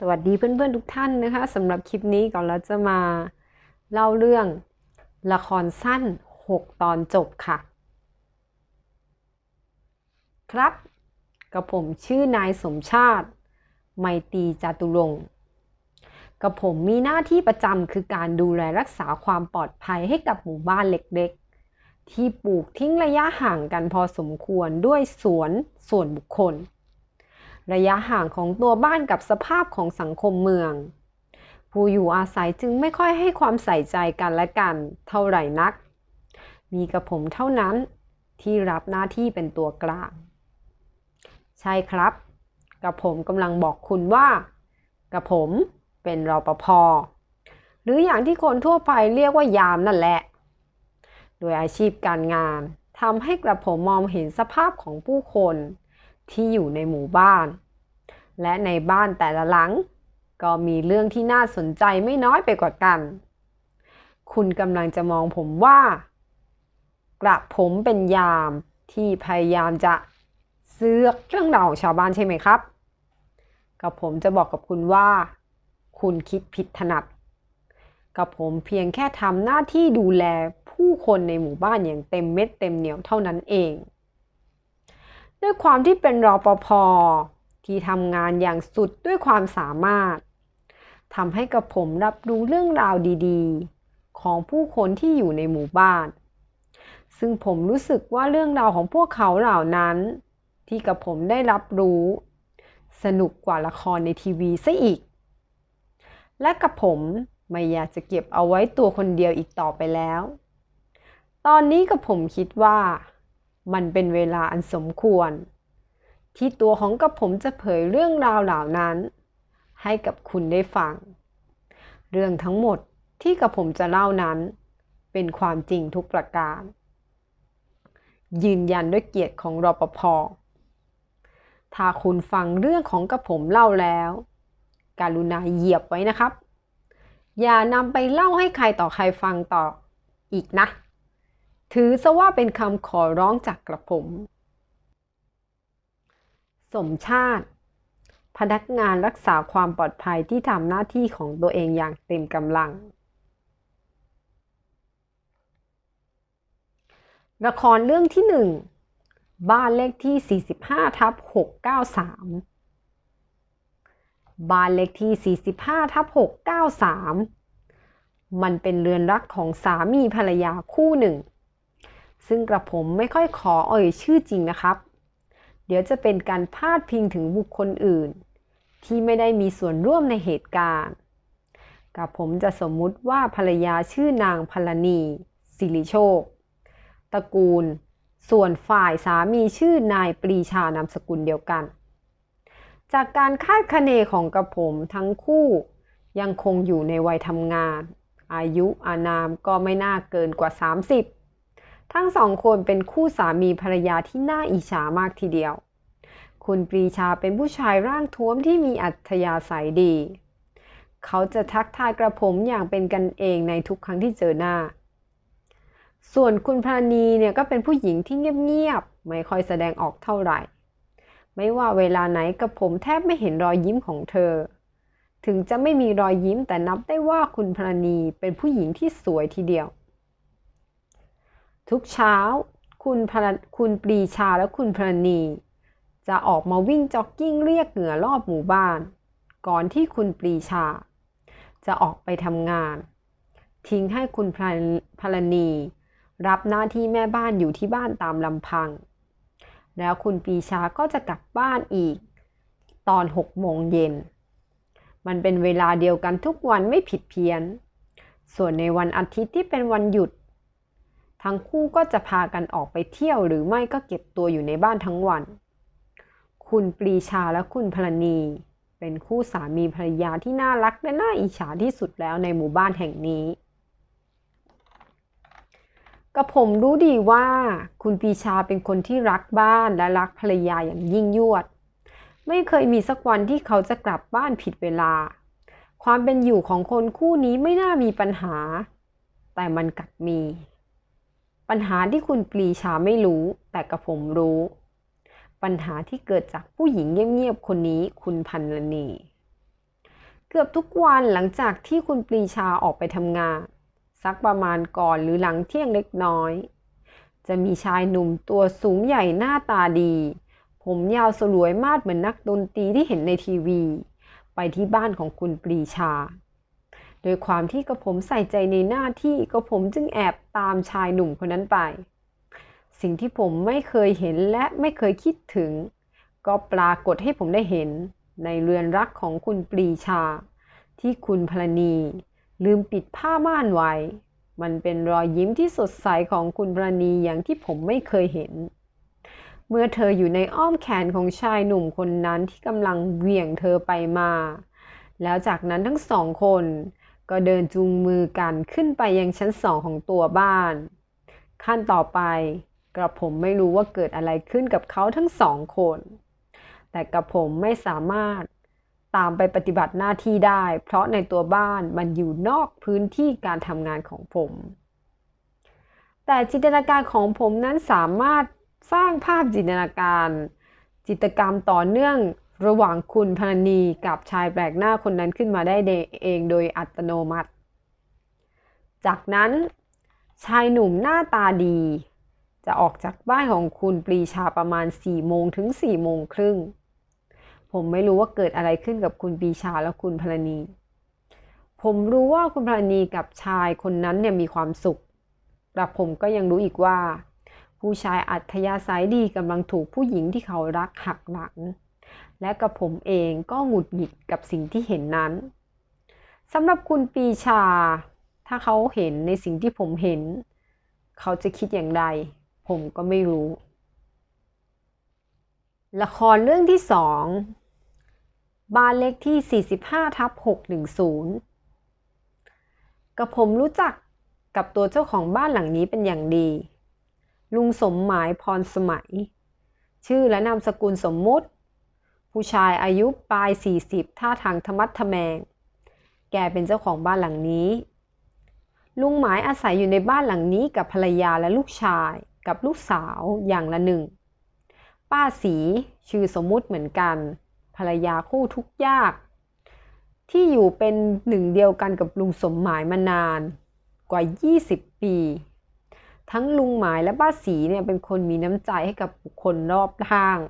สวัสดีเพื่อนๆทุกท่านนะคะสำหรับคลิปนี้ก่อนเราจะมาเล่าเรื่องละครสั้น 6 ตอนจบค่ะ ครับกับผมชื่อนายสมชาติ ไมตีจาตุรงกับผมมีหน้าที่ประจำคือการดูแลรักษาความปลอดภัยให้กับหมู่บ้านเล็กๆ ที่ปลูกทิ้งระยะห่างกันพอสมควรด้วยสวนส่วนบุคคล ระยะห่างของตัวบ้านกับสภาพของสังคมเมือง ผู้อยู่อาศัยจึงไม่ค่อยให้ความใส่ใจกันและกัน เท่าไหร่นัก มีกับผมเท่านั้นที่รับหน้าที่เป็นตัวกลาง ใช่ครับกับผมกำลังบอกคุณว่ากับผมเป็นรปภหรืออย่างที่คนทั่วไปเรียกว่ายามนั่นแหละ โดยอาชีพการงานทำให้กระผมมองเห็นสภาพของผู้คน ที่อยู่ในหมู่บ้าน และในบ้านแต่ละหลัง ก็มีเรื่องที่น่าสนใจไม่น้อยไปกว่ากัน คุณกำลังจะมองผมว่า กระผมเป็นยามที่พยายามจะเสือกเรื่องราวของชาวบ้านใช่ไหมครับ กับผมจะบอกกับคุณว่า คุณคิดผิดถนัด กับผมเพียงแค่ทำหน้าที่ดูแลผู้คนในหมู่บ้านอย่างเต็มเม็ดเต็มเหนียวเท่านั้นเอง ด้วยความที่เป็นรอปภที่ทำงานอย่างสุดด้วยความสามารถทำให้กับผมรับรู้เรื่องราวดีๆ ของผู้คนที่อยู่ในหมู่บ้าน ซึ่งผมรู้สึกว่าเรื่องราวของพวกเขาเหล่านั้น ที่กับผมได้รับรู้ สนุกกว่าละครในทีวีซะอีก และกับผมไม่อยากจะเก็บเอาไว้ตัวคนเดียวอีกต่อไปแล้ว ตอนนี้กับผมคิดว่า มันเป็นเวลาอันสมควร ที่ตัวของกับผมจะเผยเรื่องราวเหล่านั้น ให้กับคุณได้ฟัง เรื่องทั้งหมดที่กับผมจะเล่านั้น เป็นความจริงทุกประการ ยืนยันด้วยเกียรติของรอปภถ้าคุณฟังเรื่องของกับผมเล่าแล้ว การุณาเหยียบไว้นะครับ อย่านำไปเล่าให้ใครต่อใครฟังต่ออีกนะ ถือซะว่าเป็นคำขอร้องจากกระผม สมชาติ พนักงานรักษาความปลอดภัยที่ทำหน้าที่ของตัวเองอย่างเต็มกำลัง ละครเรื่องที่หนึ่งบ้านเลขที่ 45ทับ693 บ้านเลขที่ 45ทับ693 มันเป็นเรือนรักของสามีภรรยาคู่หนึ่ง ซึ่งกระผมไม่ค่อยขอเอ่ยชื่อจริงนะครับ เดี๋ยวจะเป็นการพาดพิงถึงบุคคลอื่น ที่ไม่ได้มีส่วนร่วมในเหตุการณ์กับผมจะสมมุติว่าภรรยาชื่อนางพลณีสิริโชคตระกูล ส่วนฝ่ายสามีชื่อนายปรีชานามสกุลเดียวกัน จากการคาดคะเนของกระผมทั้งคู่ยังคงอยู่ในวัยทำงาน อายุอานามก็ไม่น่าเกินกว่า 30 ทั้งสองคนเป็นคู่สามีภรรยาที่น่าอิจฉามากทีเดียว คุณปรีชาเป็นผู้ชายร่างท้วมที่มีอัธยาศัยดี เขาจะทักทายกระผมอย่างเป็นกันเองในทุกครั้งที่เจอหน้า ส่วนคุณพราณีเนี่ยก็เป็นผู้หญิงที่เงียบๆ ไม่ค่อยแสดงออกเท่าไหร่ ไม่ว่าเวลาไหนกับผมแทบไม่เห็นรอยยิ้มของเธอ ถึงจะไม่มีรอยยิ้มแต่นับได้ว่าคุณพราณีเป็นผู้หญิงที่สวยทีเดียว ทุกเช้า คุณพคุณปรีชาและคุณพรณี จะออกมาวิ่งจ็อกกิ้งเรียกเหงื่อรอบหมู่บ้าน ก่อนที่คุณปรีชา จะออกไปทำงาน ทิ้งให้คุณพรณี รับหน้าที่แม่บ้านอยู่ที่บ้านตามลำพัง แล้วคุณปรีชาก็จะกลับบ้านอีก ตอนหกโมงเย็น มันเป็นเวลาเดียวกันทุกวันไม่ผิดเพี้ยน ส่วนในวันอาทิตย์ที่เป็นวันหยุด ทั้งคู่ก็จะพากันออกไปเที่ยวหรือไม่ก็เก็บตัวอยู่ในบ้านทั้งวัน คุณปรีชาและคุณพลณี เป็นคู่สามีภรรยาที่น่ารักและน่าอิจฉาที่สุดแล้วในหมู่บ้านแห่งนี้ก็ผมรู้ดีว่าคุณปีชาเป็นคนที่รักบ้านและรักภรรยาอย่างยิ่งยวด ไม่เคยมีสักวันที่เขาจะกลับบ้านผิดเวลา ความเป็นอยู่ของคนคู่นี้ไม่น่ามีปัญหา แต่มันกลับมี ปัญหาที่คุณปรีชาไม่รู้ แต่กับผมรู้ ปัญหาที่เกิดจากผู้หญิงเงียบๆคนนี้คุณพันลณี เกือบทุกวันหลังจากที่คุณปรีชาออกไปทำงาน สักประมาณก่อนหรือหลังเที่ยงเล็กน้อย จะมีชายหนุ่มตัวสูงใหญ่หน้าตาดี ผมยาวสลวยมาดเหมือนนักดนตรีที่เห็นในทีวี ไปที่บ้านของคุณปรีชา โดยความที่กระผมใส่ใจในหน้าที่กระผมจึงแอบตามชายหนุ่มคนนั้นไป สิ่งที่ผมไม่เคยเห็นและไม่เคยคิดถึง ก็ปรากฏให้ผมได้เห็นในเรือนรักของคุณปรีชา ที่คุณพลณี ลืมปิดผ้าม่านไว้ มันเป็นรอยยิ้มที่สดใสของคุณพลณีอย่างที่ผมไม่เคยเห็น เมื่อเธออยู่ในอ้อมแขนของชายหนุ่มคนนั้นที่กำลังเหวี่ยงเธอไปมา แล้วจากนั้นทั้งสองคน ก็เดินจูงมือกันขึ้นไปยังชั้นสองของตัวบ้าน ขั้นต่อไปกระผมไม่รู้ว่าเกิดอะไรขึ้นกับเขาทั้งสองคน แต่กระผมไม่สามารถตามไปปฏิบัติหน้าที่ได้ เพราะในตัวบ้านมันอยู่นอกพื้นที่การทำงานของผม แต่จินตนาการของผมนั้นสามารถสร้างภาพจินตนาการ จิตกรรมต่อเนื่อง ระหว่างคุณพลณีกับชายแปลกหน้าคนนั้นขึ้นมาได้เองโดยอัตโนมัติ จากนั้น ชายหนุ่มหน้าตาดี จะออกจากบ้านของคุณปรีชาประมาณ4โมงถึง4โมงครึ่ง ผมไม่รู้ว่าเกิดอะไรขึ้นกับคุณปรีชาและคุณพลณีผมรู้ว่าคุณพลณีกับชายคนนั้นเนี่ยมีความสุขแต่ผมก็ยังรู้อีกว่า ผู้ชายอัธยาศัยดีกำลังถูกผู้หญิงที่เขารักหักหลัง และกับผมเองก็หงุดหงิดกับสิ่งที่เห็นนั้นสำหรับคุณปีชา ถ้าเขาเห็นในสิ่งที่ผมเห็น เขาจะคิดอย่างไร ผมก็ไม่รู้ ละครเรื่องที่สองบ้านเลขที่ 45ทับ610 กับผมรู้จักกับตัวเจ้าของบ้านหลังนี้เป็นอย่างดี ลุงสมหมายพรสมัย ชื่อและนามสกุลสมมุติ ผู้ชายอายุปลาย 40 ท่าทางธรรมัดทแมง แกเป็นเจ้าของบ้านหลังนี้ ลุงหมายอาศัยอยู่ในบ้านหลังนี้กับภรรยาและลูกชายกับลูกสาวอย่างละหนึ่ง ป้าสีชื่อสมมุติเหมือนกัน ภรรยาคู่ทุกยาก ที่อยู่เป็นหนึ่งเดียวกันกับลุงสมหมายมานานกว่า 20 ปี ทั้งลุงหมายและป้าสีเนี่ยเป็นคนมีน้ำใจให้กับบุคคลรอบข้าง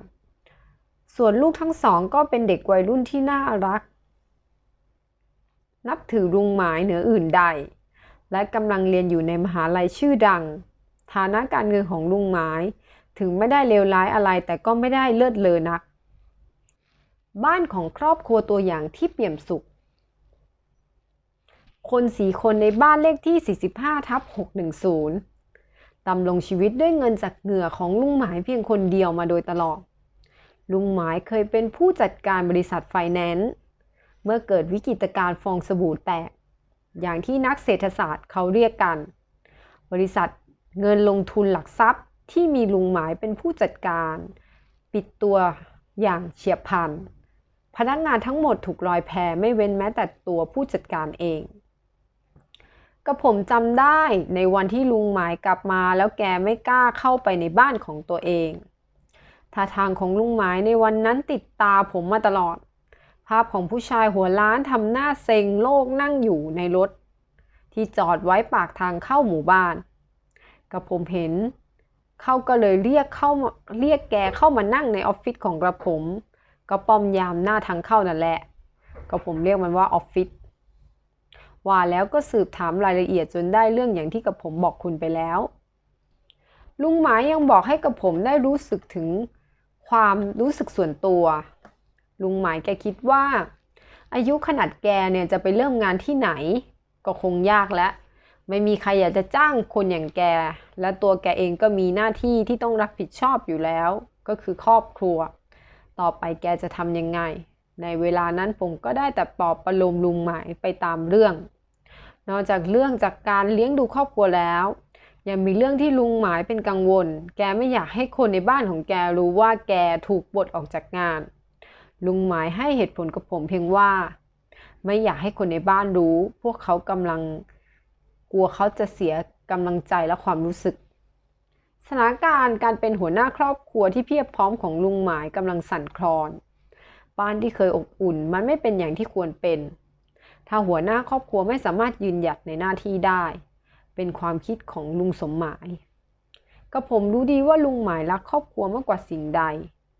ส่วนลูกทั้งสองก็เป็นเด็กวัยรุ่นที่น่ารัก นับถือลุงหมายเหนืออื่นใด และกำลังเรียนอยู่ในมหาลัยชื่อดัง ฐานะการเงินของลุงหมาย ถึงไม่ได้เลวร้ายอะไรแต่ก็ไม่ได้เลิศเลอนัก บ้านของครอบครัวตัวอย่างที่เปี่ยมสุข คนสี่คนในบ้านเลขที่ 45ทับ610ดำรงชีวิตด้วยเงินจากเหงื่อของลุงหมายเพียงคนเดียวมาโดยตลอด ลุงหมายเคยเป็นผู้จัดการบริษัทไฟแนนซ์เมื่อเกิดวิกฤตการณ์ฟองสบู่แตก อย่างที่นักเศรษฐศาสตร์เขาเรียกกัน บริษัทเงินลงทุนหลักทรัพย์ที่มีลุงหมายเป็นผู้จัดการ ปิดตัวอย่างเฉียบพลัน พนักงานทั้งหมดถูกลอยแพไม่เว้นแม้แต่ตัวผู้จัดการเองก็ผมจำได้ในวันที่ลุงหมายกลับมาแล้วแกไม่กล้าเข้าไปในบ้านของตัวเอง ท่าทางของลุงหมายในวันนั้นติดตาผมมาตลอด ภาพของผู้ชายหัวล้านทำหน้าเซ็งโลกนั่งอยู่ในรถ ที่จอดไว้ปากทางเข้าหมู่บ้าน กับผมเห็น เขาก็เลยเรียกเข้าเรียกแกเข้ามานั่งในออฟฟิศของกระผม ก็ป้อมยามหน้าทางเข้านั่นแหละก็ผมเรียกมันว่าออฟฟิศว่าแล้วก็สืบถามรายละเอียดจนได้เรื่องอย่างที่กับผมบอกคุณไปแล้ว ลุงหมายยังบอกให้กับผมได้รู้สึกถึง ความรู้สึกส่วนตัว ลุงหมายแกคิดว่า อายุขนาดแกเนี่ยจะไปเริ่มงานที่ไหน ก็คงยากแล้ว ไม่มีใครอยากจะจ้างคนอย่างแก และตัวแกเองก็มีหน้าที่ที่ต้องรับผิดชอบอยู่แล้ว ก็คือครอบครัว ต่อไปแกจะทำยังไง ในเวลานั้นผมก็ได้แต่ปลอบประโลมลุงหมายไปตามเรื่อง นอกจากเรื่องจากการเลี้ยงดูครอบครัวแล้ว ยังมีเรื่องที่ลุงหมายเป็นกังวล แกไม่อยากให้คนในบ้านของแกรู้ว่าแกถูกปลดออกจากงาน ลุงหมายให้เหตุผลกับผมเพียงว่า ไม่อยากให้คนในบ้านรู้ พวกเขากำลังกลัวเขาจะเสียกำลังใจและความรู้สึก สถานการณ์การเป็นหัวหน้าครอบครัวที่เพียบพร้อมของลุงหมายกำลังสั่นคลอน บ้านที่เคยอบอุ่นมันไม่เป็นอย่างที่ควรเป็น ถ้าหัวหน้าครอบครัวไม่สามารถยืนหยัดในหน้าที่ได้ เป็นความคิดของลุงสมหมายก็ผมรู้ดีว่าลุงหมายรักครอบครัวมากกว่าสิ่งใด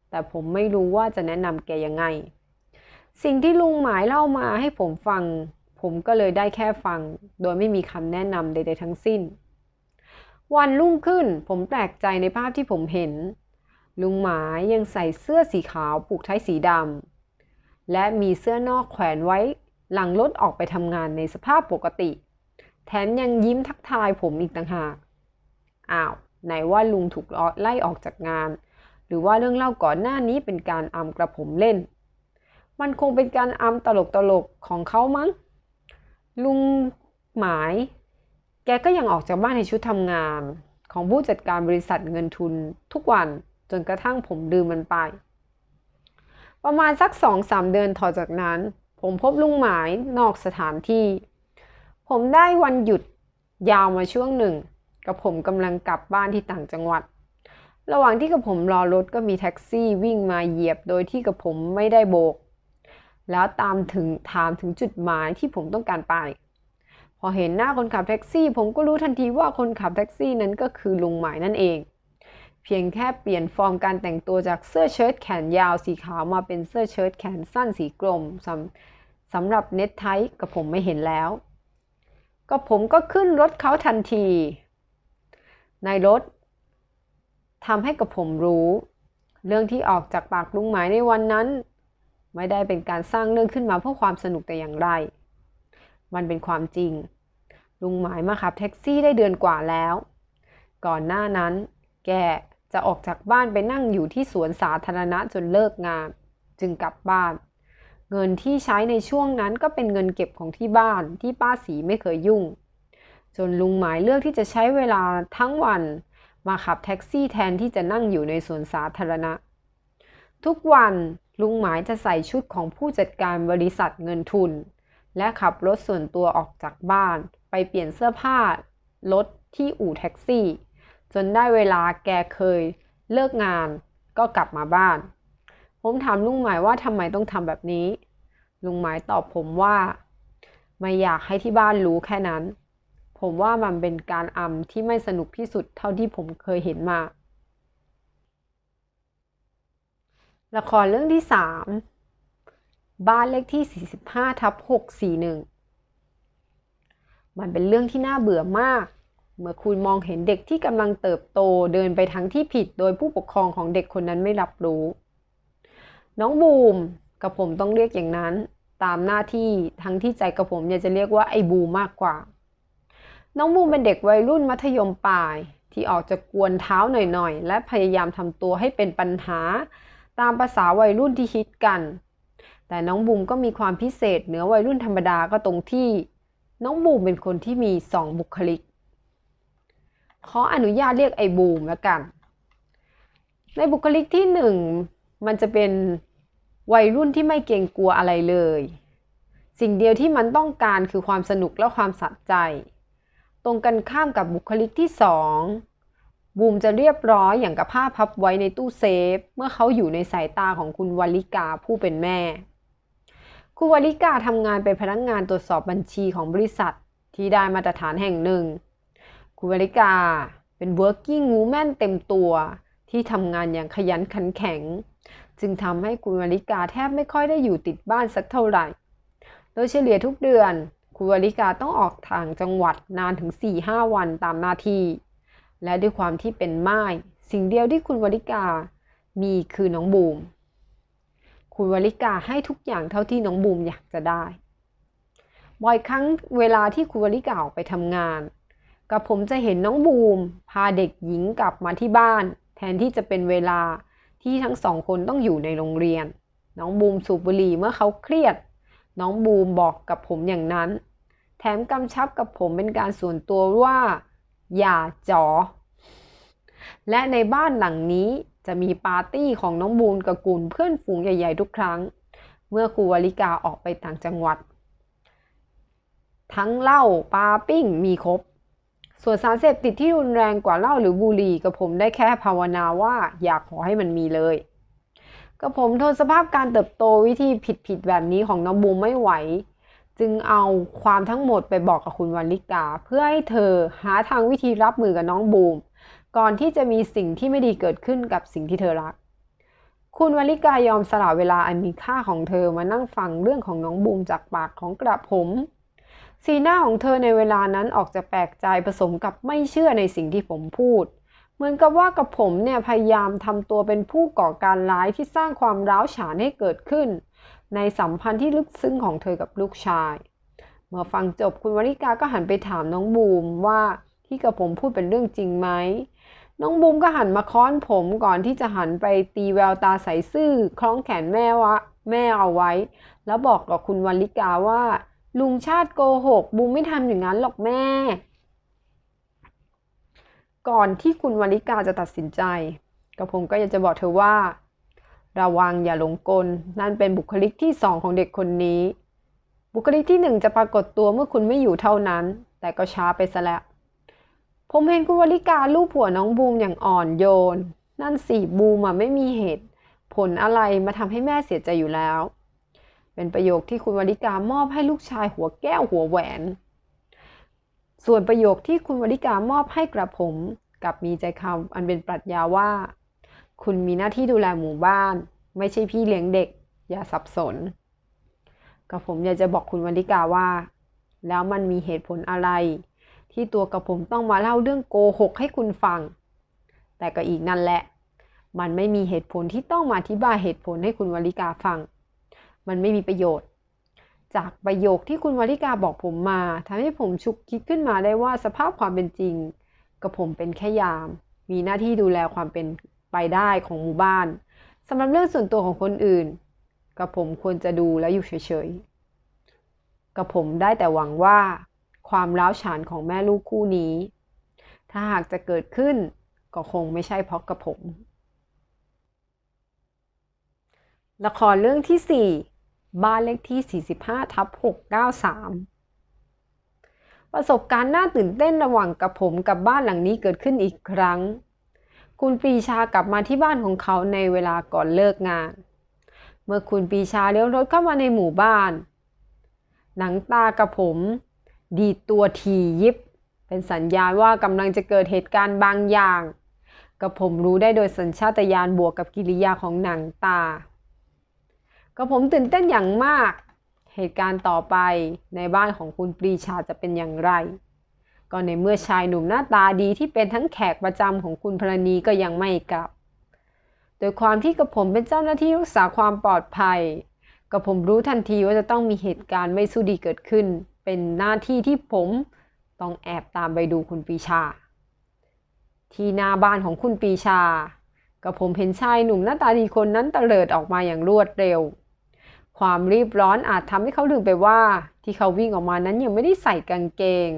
แต่ผมไม่รู้ว่าจะแนะนำแกยังไง สิ่งที่ลุงหมายเล่ามาให้ผมฟัง ผมก็เลยได้แค่ฟัง โดยไม่มีคำแนะนำใด ๆ ทั้งสิ้น วันรุ่งขึ้นผมแปลกใจในภาพที่ผมเห็น ลุงหมายยังใส่เสื้อสีขาวผูกไทยสีดำและมีเสื้อนอกแขวนไว้หลังรถออกไปทำงานในสภาพปกติ แถมยังยิ้มทักทายผมอีกต่างหาก อ้าว ไหนว่าลุงถูกไล่ออกจากงาน หรือว่าเรื่องเล่าก่อนหน้านี้เป็นการอำกระผมเล่น มันคงเป็นการอำตลกตลกๆของเขามั้ง ลุงหมาย แกก็ยังออกจากบ้านในชุดทำงาน ของผู้จัดการบริษัทเงินทุนทุกวันจนกระทั่งผมลืมมันไป ประมาณสักสองสามเดือนต่อจากนั้น ผมพบลุงหมายนอกสถานที่ ผมได้วันหยุดยาวมาช่วงหนึ่ง กับผมกำลังกลับบ้านที่ต่างจังหวัด ระหว่างที่กับผมรอรถก็มีแท็กซี่วิ่งมาเหยียบโดยที่กับผมไม่ได้โบก แล้วตามถึงถามถึงจุดหมายที่ผมต้องการไป พอเห็นหน้าคนขับแท็กซี่ ผมก็รู้ทันทีว่าคนขับแท็กซี่นั้นก็คือลุงหมายนั่นเอง เพียงแค่เปลี่ยนฟอร์มการแต่งตัวจากเสื้อเชิ้ตแขนยาวสีขาวมาเป็นเสื้อเชิ้ตแขนสั้นสีกรมสำสำหรับเน็ตไทกับผมไม่เห็นแล้ว ก็ผมก็ขึ้นรถเขาทันที ในรถทำให้กับผมรู้ เรื่องที่ออกจากปากลุงหมายในวันนั้น ไม่ได้เป็นการสร้างเรื่องขึ้นมาเพื่อความสนุกแต่อย่างไร มันเป็นความจริง ลุงหมายมาขับแท็กซี่ได้เดือนกว่าแล้ว ก่อนหน้านั้น แกจะออกจากบ้านไปนั่งอยู่ที่สวนสาธารณะจนเลิกงาน จึงกลับบ้าน เงินที่ใช้ในช่วงนั้นก็เป็นเงินเก็บของที่บ้านที่ป้าสีไม่เคยยุ่ง จนลุงหมายเลือกที่จะใช้เวลาทั้งวันมาขับแท็กซี่แทนที่จะนั่งอยู่ในสวนสาธารณะ ทุกวันลุงหมายจะใส่ชุดของผู้จัดการบริษัทเงินทุน และขับรถส่วนตัวออกจากบ้าน ไปเปลี่ยนเสื้อผ้ารถที่อู่แท็กซี่ จนได้เวลาแกเคยเลิกงานก็กลับมาบ้าน ผมถามลุงหมายว่าทำไมต้องทำแบบนี้ ลุงหมายตอบผมว่า ไม่อยากให้ที่บ้านรู้แค่นั้น ผมว่ามันเป็นการอำที่ไม่สนุกที่สุดเท่าที่ผมเคยเห็นมา ละครเรื่องที่ 3 บ้านเลขที่ 45ทับ641 มันเป็นเรื่องที่น่าเบื่อมาก เมื่อคุณมองเห็นเด็กที่กำลังเติบโตเดินไปทางที่ผิดโดยผู้ปกครองของเด็กคนนั้นไม่รับรู้ น้องบูมกับผมต้องเรียกอย่างนั้น ตามหน้าที่ทั้งที่ใจกับผมอยากจะเรียกว่าไอ้บูมมากกว่า น้องบูมเป็นเด็กวัยรุ่นมัธยมปลาย ที่ออกจะกวนเท้าหน่อยๆ และพยายามทำตัวให้เป็นปัญหา ตามภาษาวัยรุ่นที่ฮิตกัน แต่น้องบูมก็มีความพิเศษเหนือวัยรุ่นธรรมดาก็ตรงที่ น้องบูมเป็นคนที่มีสองบุคลิกขออนุญาตเรียกไอ้บูมแล้วกัน ในบุคลิกที่หนึ่งมันจะเป็น วัยรุ่นที่ไม่เกรงกลัวอะไรเลย สิ่งเดียวที่มันต้องการคือความสนุกและความสะใจ ตรงกันข้ามกับบุคลิกที่สองบูมจะเรียบร้อยอย่างกับผ้าพับไว้ในตู้เซฟ เมื่อเขาอยู่ในสายตาของคุณวลิกาผู้เป็นแม่ คุณวลิกาทำงานเป็นพนักงานตรวจสอบบัญชีของบริษัทที่ได้มาตรฐานแห่งหนึ่ง คุณวลิกาเป็น working woman เต็มตัว ที่ทำงานอย่างขยันขันแข็ง จึงทำให้คุณวลิกาแทบไม่ค่อยได้อยู่ติดบ้านสักเท่าไหร่ โดยเฉลี่ยทุกเดือน คุณวลิกาต้องออกทางจังหวัดนานถึง 4-5 วันตามหน้าที่ และด้วยความที่เป็นไม้สิ่งเดียวที่คุณวลิกามีคือน้องบูม คุณวลิกาให้ทุกอย่างเท่าที่น้องบูมอยากจะได้ บ่อยครั้งเวลาที่คุณวลิกาออกไปทำงาน กับผมจะเห็นน้องบูม พาเด็กหญิงกลับมาที่บ้าน แทนที่จะเป็นเวลา ที่ทั้งสองคนต้องอยู่ในโรงเรียน น้องบูมสูบบุหรี่เมื่อเขาเครียด น้องบูมบอกกับผมอย่างนั้น แถมกำชับกับผมเป็นการส่วนตัวว่า อย่าจอ และในบ้านหลังนี้จะมีปาร์ตี้ของน้องบูมกับกลุ่มเพื่อนฝูงใหญ่ ๆ ทุกครั้ง เมื่อครูวลิกาออกไปต่างจังหวัด ทั้งเหล้าปาปิ้งมีครบ ส่วนสารเสพติดที่รุนแรงกว่าเหล้าหรือบุหรี่กับผมได้แค่ภาวนาว่าอยากขอให้มันมีเลยกับผมทนสภาพการเติบโตวิธีผิดๆแบบนี้ของน้องบูมไม่ไหว จึงเอาความทั้งหมดไปบอกกับคุณวันลิกา เพื่อให้เธอหาทางวิธีรับมือกับน้องบูม ก่อนที่จะมีสิ่งที่ไม่ดีเกิดขึ้นกับสิ่งที่เธอรัก คุณวลิกายอมสละเวลาอันมีค่าของเธอมานั่งฟังเรื่องของน้องบูมจากปากของกระผม สีหน้าของเธอในเวลานั้นออกจะแปลกใจผสมกับไม่เชื่อในสิ่งที่ผมพูด เหมือนกับว่ากับผมเนี่ยพยายามทำตัวเป็นผู้ก่อการร้ายที่สร้างความร้าวฉานให้เกิดขึ้น ในสัมพันธ์ที่ลึกซึ้งของเธอกับลูกชาย เมื่อฟังจบคุณวริกาก็หันไปถามน้องบูมว่าที่กับผมพูดเป็นเรื่องจริงไหมน้องบูมก็หันมาค้อนผมก่อนที่จะหันไปตีแววตาใสซื่อคล้องแขนแม่วะแม่เอาไว้ แล้วบอกกับคุณวันลิกาว่า ลุงชาติโกหกบูมไม่ทำอย่างนั้นหรอกแม่ ก่อนที่คุณวันลิกาจะตัดสินใจกับผมก็อยากจะบอกเธอว่า ระวังอย่าหลงกล นั่นเป็นบุคลิกที่สองของเด็กคนนี้ บุคลิกที่หนึ่งจะปรากฏตัวเมื่อคุณไม่อยู่เท่านั้น แต่ก็ช้าไปซะแล้ว ผมเห็นคุณวลิกาลูบหัวน้องบูมอย่างอ่อนโยน นั่นสิบูมอะไม่มีเหตุ ผลอะไรมาทำให้แม่เสียใจอยู่แล้ว เป็นประโยคที่คุณวลิกามอบให้ลูกชายหัวแก้วหัวแหวน ส่วนประโยคที่คุณวลิกามอบให้กระผมกับมีใจคำอันเป็นปรัชญาว่า คุณมีหน้าที่ดูแลหมู่บ้าน ไม่ใช่พี่เลี้ยงเด็ก อย่าสับสนกับผมอยากจะบอกคุณวลิกาว่า แล้วมันมีเหตุผลอะไร ที่ตัวกับผมต้องมาเล่าเรื่องโกหกให้คุณฟัง แต่ก็อีกนั่นแหละ มันไม่มีเหตุผลที่ต้องมาอธิบายเหตุผลให้คุณวลิกาฟัง มันไม่มีประโยชน์ จากประโยคที่คุณวลิกาบอกผมมาทำให้ผมชุกคิดขึ้นมาได้ว่าสภาพความเป็นจริงกับผมเป็นแค่ยาม มีหน้าที่ดูแลความเป็นไปได้ของหมู่บ้านสำหรับเรื่องส่วนตัวของคนอื่น กับผมควรจะดูและอยู่เฉยๆ กับผมได้แต่หวังว่า ความร้าวฉานของแม่ลูกคู่นี้ ถ้าหากจะเกิดขึ้นก็คงไม่ใช่เพราะกับผม ละครเรื่องที่ 4 บ้านเลขที่ 45ทับ693 ประสบการณ์น่าตื่นเต้นระหว่างกับผมกับบ้านหลังนี้เกิดขึ้นอีกครั้ง คุณปรีชากลับมาที่บ้านของเขาในเวลาก่อนเลิกงาน เมื่อคุณปรีชาเลี้ยวรถเข้ามาในหมู่บ้าน หนังตากับผม ดีตัวทียิบ เป็นสัญญาณว่ากำลังจะเกิดเหตุการณ์บางอย่าง กับผมรู้ได้โดยสัญชาตญาณบวกกับกิริยาของหนังตา ก็ผมตื่นเต้นอย่างมาก เหตุการณ์ต่อไปในบ้านของคุณปรีชาจะเป็นอย่างไร ก็ในเมื่อชายหนุ่มหน้าตาดีที่เป็นทั้งแขกประจำของคุณพรณีก็ยังไม่กลับ โดยความที่กับผมเป็นเจ้าหน้าที่รักษาความปลอดภัยกับผมรู้ทันทีว่าจะต้องมีเหตุการณ์ไม่สู้ดีเกิดขึ้น เป็นหน้าที่ที่ผมต้องแอบตามไปดูคุณปีชา ที่หน้าบ้านของคุณปีชากับผมเห็นชายหนุ่มหน้าตาดีคนนั้นตะเลิดออกมาอย่างรวดเร็ว ความรีบร้อนอาจทำให้เขาลืมไปว่า ที่เขาวิ่งออกมานั้นยังไม่ได้ใส่กางเกง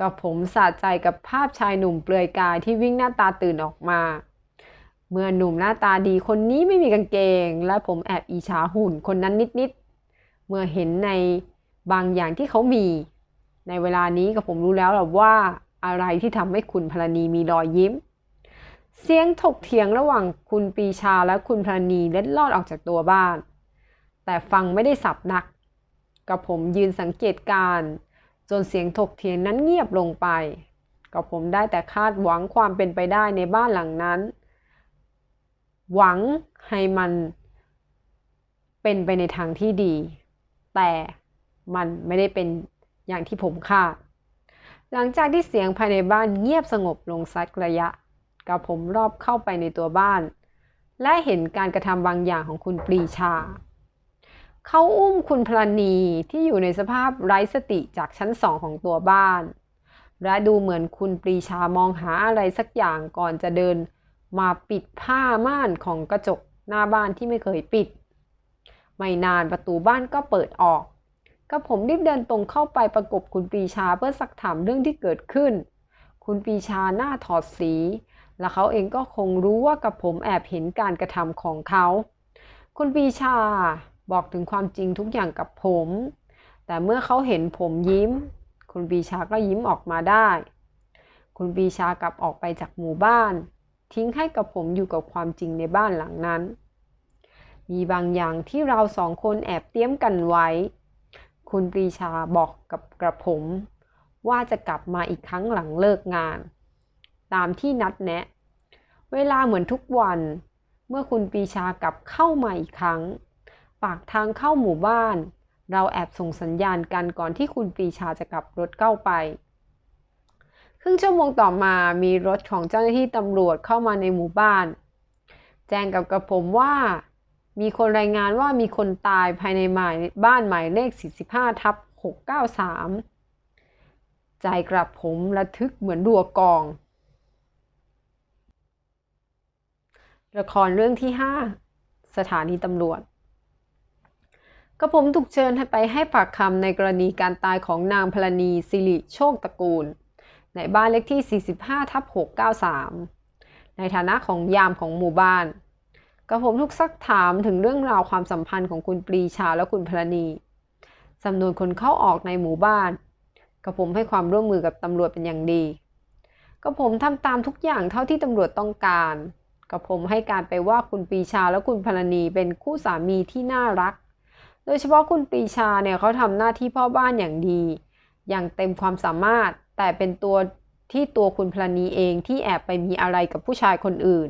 กับผมสะใจกับภาพชายหนุ่มเปลือยกายที่วิ่งหน้าตาตื่นออกมา เมื่อหนุ่มหน้าตาดีคนนี้ไม่มีกางเกง และผมแอบอิจฉาหุ่นคนนั้นนิดๆ เมื่อเห็นในบางอย่างที่เขามี ในเวลานี้กับผมรู้แล้วหรอว่าอะไรที่ทำให้คุณพรณีมีรอยยิ้ม เสียงถกเถียงระหว่างคุณปีชาและคุณพรณีเล็ดลอดออกจากตัวบ้าน แต่ฟังไม่ได้สับนัก กับผมยืนสังเกตการ์จนเสียงถกเถียงนั้นเงียบลงไป กับผมได้แต่คาดหวังความเป็นไปได้ในบ้านหลังนั้น หวังให้มันเป็นไปในทางที่ดี แต่มันไม่ได้เป็นอย่างที่ผมคาด หลังจากที่เสียงภายในบ้านเงียบสงบลงสักระยะ กับผมรอบเข้าไปในตัวบ้าน และเห็นการกระทำบางอย่างของคุณปรีชา เขาอุ้มคุณพลณีที่อยู่ในสภาพไร้สติจากชั้นสองของตัวบ้าน และดูเหมือนคุณปรีชามองหาอะไรสักอย่างก่อนจะเดินมาปิดผ้าม่านของกระจกหน้าบ้านที่ไม่เคยปิด ไม่นานประตูบ้านก็เปิดออกก็ผมรีบเดินตรงเข้าไปประกบคุณปรีชาเพื่อสักถามเรื่องที่เกิดขึ้น คุณปรีชาหน้าถอดสี และเขาเองก็คงรู้ว่ากับผมแอบเห็นการกระทำของเขา คุณปรีชา บอกถึงความจริงทุกอย่างกับผม แต่เมื่อเขาเห็นผมยิ้ม คุณปีชาก็ยิ้มออกมาได้ คุณปีชากลับออกไปจากหมู่บ้าน ทิ้งให้กับผมอยู่กับความจริงในบ้านหลังนั้น มีบางอย่างที่เราสองคนแอบเตรียมกันไว้ คุณปรีชาบอกกับกระผม ว่าจะกลับมาอีกครั้งหลังเลิกงาน ตามที่นัดแนะ เวลาเหมือนทุกวัน เมื่อคุณปีชากลับเข้ามาอีกครั้ง ปากทางเข้าหมู่บ้าน เราแอบส่งสัญญาณกันก่อนที่คุณปรีชาจะกลับรถเข้าไป ครึ่งชั่วโมงต่อมามีรถของเจ้าหน้าที่ตำรวจเข้ามาในหมู่บ้าน แจ้งกับกระผมว่า มีคนรายงานว่ามีคนตายภายในหมายบ้านหมายเลข 45 ทับ 693 ใจกระผมระทึกเหมือนดัวกองละครเรื่องที่ 5 สถานีตำรวจ กระผมถูกเชิญให้ไปให้ปากคำในกรณีการตายของนางพลนีสิริโชคตระกูล ในบ้านเลขที่ 45ทับ693 ในฐานะของยามของหมู่บ้าน กระผมถูกซักถามถึงเรื่องราวความสัมพันธ์ของคุณปรีชาและคุณพลนีจำนวนคนเข้าออกในหมู่บ้าน กระผมให้ความร่วมมือกับตำรวจเป็นอย่างดีกระผมทำตามทุกอย่างเท่าที่ตำรวจต้องการกระผมให้การไปว่าคุณปีชาและคุณพลนีเป็นคู่สามีที่น่ารัก โดยเฉพาะคุณปรีชาเนี่ยเขาทำหน้าที่พ่อบ้านอย่างดี อย่างเต็มความสามารถ แต่เป็นตัวที่ตัวคุณพลนีเองที่แอบไปมีอะไรกับผู้ชายคนอื่น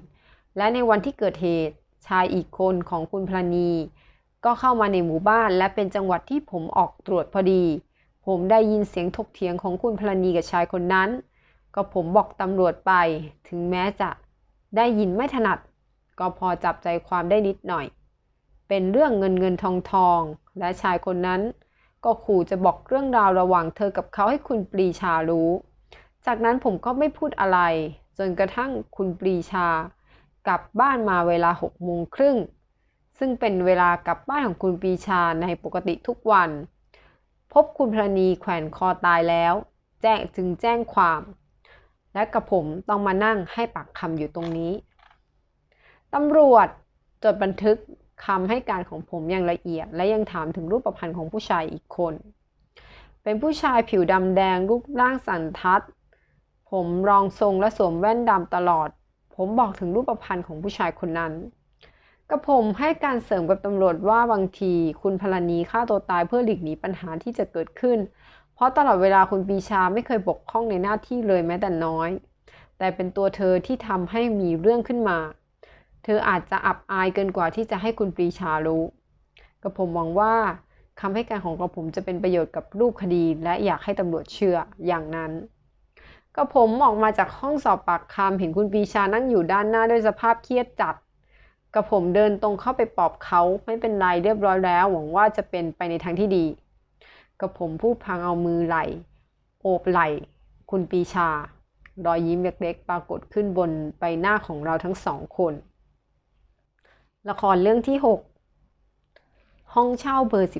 และในวันที่เกิดเหตุชายอีกคนของคุณพลนีก็เข้ามาในหมู่บ้าน และเป็นจังหวัดที่ผมออกตรวจพอดี ผมได้ยินเสียงถกเถียงของคุณพลนีกับชายคนนั้น ก็ผมบอกตำรวจไป ถึงแม้จะได้ยินไม่ถนัด ก็พอจับใจความได้นิดหน่อย เป็นเรื่องเงินเงินทองทอง และชายคนนั้น ก็ขู่จะบอกเรื่องราวระหว่างเธอกับเขาให้คุณปรีชารู้ จากนั้นผมก็ไม่พูดอะไร จนกระทั่งคุณปรีชากลับบ้านมาเวลาหกโมงครึ่งซึ่งเป็นเวลากลับบ้านของคุณปรีชาในปกติทุกวัน พบคุณพรณีแขวนคอตายแล้ว แจ้งจึงแจ้งความ และกับผมต้องมานั่งให้ปากคำอยู่ตรงนี้ตำรวจจดบันทึก คำให้การของผมอย่างละเอียด และยังถามถึงรูปพรรณของผู้ชายอีกคน เป็นผู้ชายผิวดำแดงรูปร่างสันทัด ผมรองทรงและสวมแว่นดำตลอด ผมบอกถึงรูปพรรณของผู้ชายคนนั้นกับผมให้การเสริมกับตำรวจว่าบางทีคุณพลนีฆ่าตัวตายเพื่อหลีกหนีปัญหาที่จะเกิดขึ้น เพราะตลอดเวลาคุณปีชาไม่เคยบกพร่องในหน้าที่เลยแม้แต่น้อย แต่เป็นตัวเธอที่ทำให้มีเรื่องขึ้นมา เธออาจจะอับอายเกินกว่าที่จะให้คุณปรีชารู้กระผมหวังว่าคำให้การของกระผมจะเป็นประโยชน์กับรูปคดี และอยากให้ตำรวจเชื่ออย่างนั้นกระผมออกมาจากห้องสอบปากคำเห็นคุณปรีชานั่งอยู่ด้านหน้าด้วยสภาพเครียดจัดกระผมเดินตรงเข้าไปปอบเขาไม่เป็นไรเรียบร้อยแล้ว หวังว่าจะเป็นไปในทางที่ดีกระผมพูดพังเอามือไหลโอบไหลคุณปีชารอยยิ้มเล็กๆ ปรากฏขึ้นบนใบหน้าของเราทั้งสองคน ละครเรื่องที่ 6 ห้องเช่าเบอร์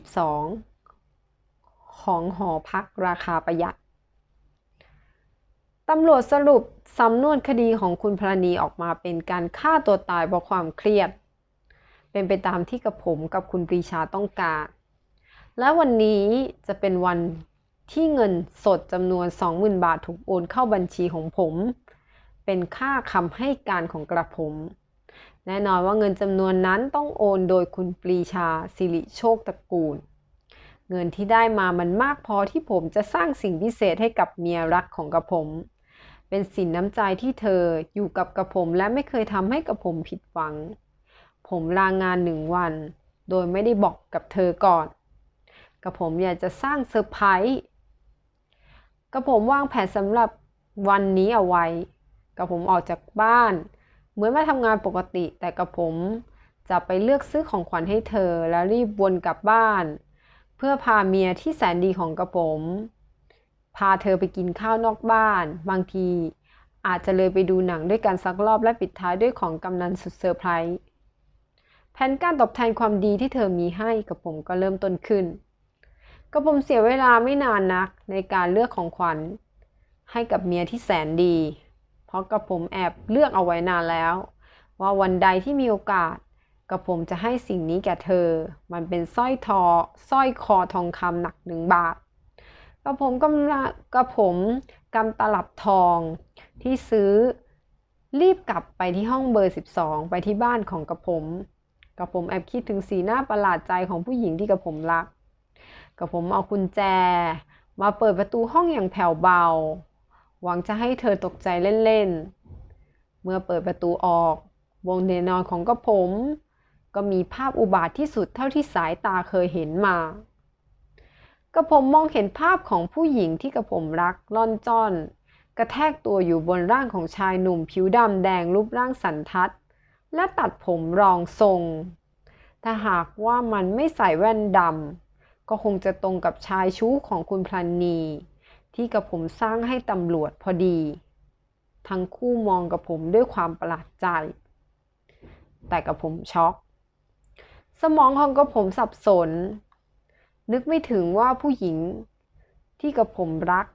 12 ของหอพักราคาประหยัด ตำรวจสรุปสำนวนคดีของคุณพรณีออกมาเป็นการฆ่าตัวตายเพราะความเครียด เป็นไปตามที่กับผมกับคุณปรีชาต้องการ และวันนี้จะเป็นวันที่เงินสดจำนวน 20,000 บาทถูกโอนเข้าบัญชีของผม เป็นค่าคำให้การของกระผม แน่นอนว่าเงินจำนวนนั้นต้องโอนโดยคุณปรีชาสิริโชคตระกูล เงินที่ได้มามันมากพอที่ผมจะสร้างสิ่งพิเศษให้กับเมียรักของกระผม เป็นสินน้ำใจที่เธออยู่กับกระผมและไม่เคยทำให้กระผมผิดหวัง ผมลางงานหนึ่งวัน โดยไม่ได้บอกกับเธอก่อน กระผมอยากจะสร้างเซอร์ไพรส์กระผมวางแผนสำหรับวันนี้เอาไว้กระผมออกจากบ้าน เหมือนมาทำงานปกติแต่กระผมจะไปเลือกซื้อของขวัญให้เธอแล้วรีบวนกลับบ้าน เพื่อพาเมียที่แสนดีของกระผม พาเธอไปกินข้าวนอกบ้าน บางทีอาจจะเลยไปดูหนังด้วยกันสักรอบและปิดท้ายด้วยของกำนันสุดเซอร์ไพรส์แผนการตอบแทนความดีที่เธอมีให้กับผมก็เริ่มต้นขึ้นกับผมเสียเวลาไม่นานนักในการเลือกของขวัญให้กับเมียที่แสนดี เพราะกับผมแอบเลือกเอาไว้นานแล้ว ว่าวันใดที่มีโอกาสกับผมจะให้สิ่งนี้แก่เธอ มันเป็นสร้อยทอสร้อยคอทองคำหนักหนึ่งบาทกับผมกำลักับผมกำตลับทองที่ซื้อรีบกลับไปที่ห้องเบอร์ 12 ไปที่บ้านของกระผม กระผมแอบคิดถึงสีหน้าประหลาดใจของผู้หญิงที่กระผมรักกับผมเอากุญแจ มาเปิดประตูห้องอย่างแผ่วเบา หวังจะให้เธอตกใจเล่นๆ เมื่อเปิดประตูออก วงเดนอนของกระผม ก็มีภาพอุบาทที่สุดเท่าที่สายตาเคยเห็นมากระผมมองเห็นภาพของผู้หญิงที่กระผมรักล่อนจ้อน กระแทกตัวอยู่บนร่างของชายหนุ่มผิวดำแดงรูปร่างสันทัด และตัดผมรองทรง ถ้าหากว่ามันไม่ใส่แว่นดำก็คงจะตรงกับชายชู้ของคุณพลันนี ที่กับผมสร้างให้ตำรวจพอดี ทั้งคู่มองกับผมด้วยความประหลาดใจ แต่กับผมช็อก สมองของกับผมสับสน นึกไม่ถึงว่าผู้หญิงที่กับผมรัก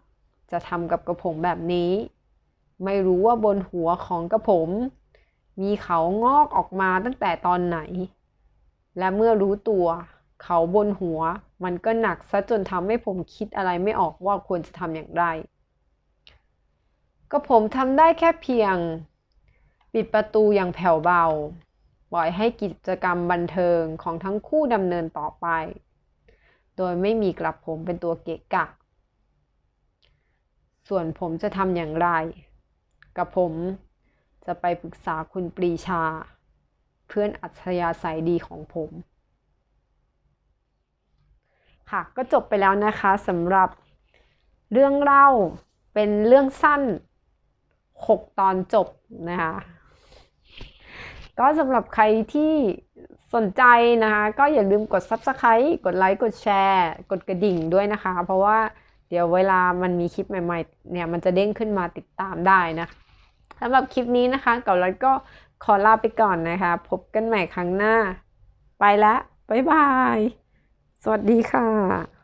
จะทำกับกระผมแบบนี้ ไม่รู้ว่าบนหัวของกระผม มีเขางอกออกมาตั้งแต่ตอนไหน และเมื่อรู้ตัว เขาบนหัว มันก็หนักซะจนทำให้ผมคิดอะไรไม่ออกว่าควรจะทำอย่างไร ก็ผมทำได้แค่เพียง ปิดประตูอย่างแผ่วเบาปล่อยให้กิจกรรมบันเทิงของทั้งคู่ดำเนินต่อไป โดยไม่มีกลับผมเป็นตัวเกะกะ ส่วนผมจะทำอย่างไร กับผมจะไปปรึกษาคุณปรีชา เพื่อนอัจฉริยะสายดีของผม ค่ะก็จบไปแล้วนะคะสำหรับเรื่องเล่าเป็นเรื่องสั้น 6 ตอนจบนะคะ ก็สำหรับใครที่สนใจนะคะ ก็อย่าลืมกด Subscribe กดไลค์กดแชร์ กดกระดิ่งด้วยนะคะ เพราะว่าเดี๋ยวเวลามันมีคลิปใหม่ๆ เนี่ย มันจะเด้งขึ้นมาติดตามได้นะสำหรับคลิปนี้นะคะเก่าแล้วก็ขอลาไปก่อนนะคะ พบกันใหม่ครั้งหน้า ไปแล้วบ๊ายบาย สวัสดีค่ะ